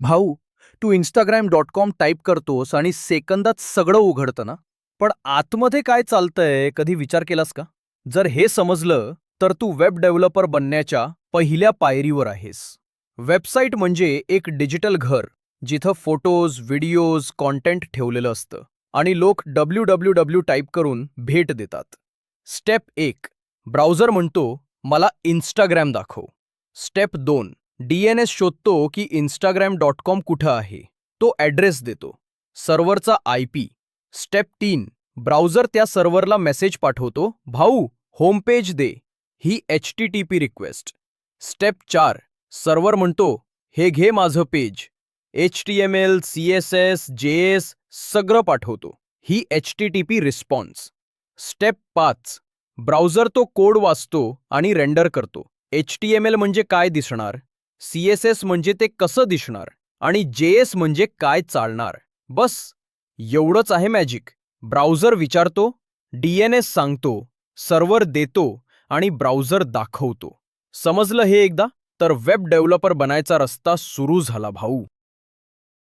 भाऊ तू Instagram dot com type करतोस आणि सेकंदात सगळं उघडतं ना? पण आतमध्ये काय चालतंय कधी विचार केलास का? जर हे समजलं तर तू वेब डेव्हलपर बनण्याच्या पहिल्या पायरीवर आहेस. वेबसाईट म्हणजे एक डिजिटल घर जिथं फोटोज व्हिडिओज कॉन्टेंट ठेवलेलं असतं आणि लोक डब्ल्यू डब्ल्यू डब्ल्यू टाईप करून भेट देतात. स्टेप एक ब्राउझर म्हणतो मला इंस्टाग्राम दाखव. स्टेप दोन डीएनएस शोधतो की इंस्टाग्राम डॉट कॉम कुठं आहे. तो ॲड्रेस देतो. सर्व्हरचा आय पी स्टेप तीन. ब्राउझर त्या सर्व्हरला मेसेज पाठवतो. भाऊ होम पेज दे. ही H T T P request step चार. सर्व्हर म्हणतो हे घे माझं page H T M L C S S J S सगळं पाठवतो. ही H T T P response step पाच. ब्राउझर तो कोड वाचतो आणि रेंडर करतो. एच टी एम एल म्हणजे काय दिसणार? सी एस एस म्हणजे ते कसं दिसणार आणि जे एस म्हणजे काय चालणार? बस एवढंच आहे मॅजिक ब्राउझर विचारतो डी एन एस सांगतो सर्व्हर देतो आणि ब्राउझर दाखवतो. समजलं हे एकदा? तर वेब डेव्हलपर बनायचा रस्ता सुरू झाला भाऊ.